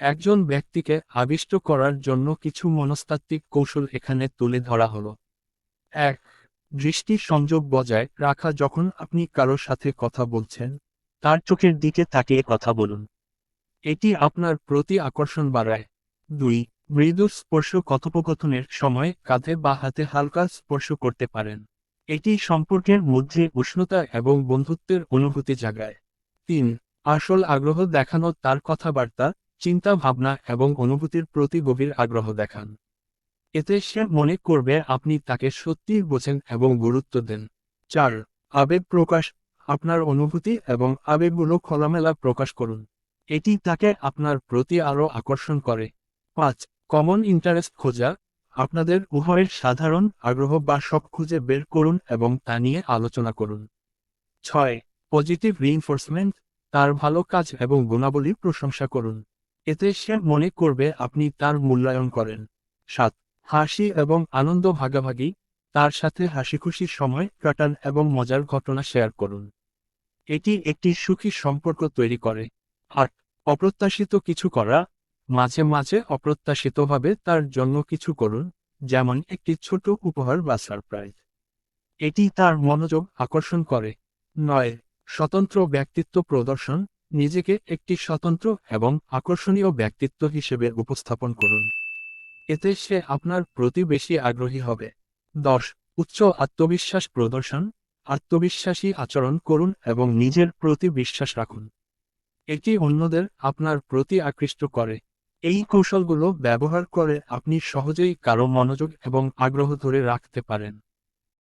একজন ব্যক্তিকে আবিষ্ট করার জন্য কিছু মনস্তাত্ত্বিক কৌশল এখানে তুলে ধরা হলো। এক দৃষ্টি সংযোগ বজায় রাখা যখন আপনি কারোর সাথে কথা বলছেন, তার চোখের দিকে তাকিয়ে কথা বলুন। এটি আপনার প্রতি আকর্ষণ বাড়ায়। দুই, মৃদু স্পর্শ কথোপকথনের সময় কাঁধে বা হাতে হালকা স্পর্শ করতে পারেন। এটি সম্পর্কের মধ্যে উষ্ণতা এবং বন্ধুত্বের অনুভূতি জাগায়। তিন, আসল আগ্রহ দেখানো তার কথাবার্তা চিন্তা ভাবনা এবং অনুভূতির প্রতি গভীর আগ্রহ দেখান। এতে সে মনে করবে আপনি তাকে সত্যিই বোঝেন এবং গুরুত্ব দেন। চার, আবেগ প্রকাশ, আপনার অনুভূতি এবং আবেগগুলো খোলামেলা প্রকাশ করুন। এটি তাকে আপনার প্রতি আরও আকর্ষণ করে। পাঁচ, কমন ইন্টারেস্ট খোঁজা, আপনাদের উভয়ের সাধারণ আগ্রহ বা শখ খুঁজে বের করুন এবং তা নিয়ে আলোচনা করুন। ছয়, পজিটিভ রিইনফোর্সমেন্ট তার ভালো কাজ এবং গুণাবলীর প্রশংসা করুন। এতে সে মনে করবে আপনি তার মূল্যায়ন করেন। সাত, হাসি এবং আনন্দ ভাগাভাগি, তার সাথে হাসিখুশির সময় কাটান এবং মজার ঘটনা শেয়ার করুন। এটি একটি সুখী সম্পর্ক তৈরি করে। আট, অপ্রত্যাশিত কিছু করা, মাঝে মাঝে অপ্রত্যাশিতভাবে তার জন্য কিছু করুন, যেমন একটি ছোট উপহার বা সারপ্রাইজ এটি তার মনোযোগ আকর্ষণ করে। নয়, স্বতন্ত্র ব্যক্তিত্ব প্রদর্শন নিজেকে একটি স্বতন্ত্র এবং আকর্ষণীয় ব্যক্তিত্ব হিসেবে উপস্থাপন করুন। এতে সে আপনার প্রতি বেশি আগ্রহী হবে। দশ, উচ্চ আত্মবিশ্বাস প্রদর্শন, আত্মবিশ্বাসী আচরণ করুন এবং নিজের প্রতি বিশ্বাস রাখুন। এটি অন্যদের আপনার প্রতি আকৃষ্ট করে। এই কৌশলগুলো ব্যবহার করে আপনি সহজেই কারও মনোযোগ এবং আগ্রহ ধরে রাখতে পারেন।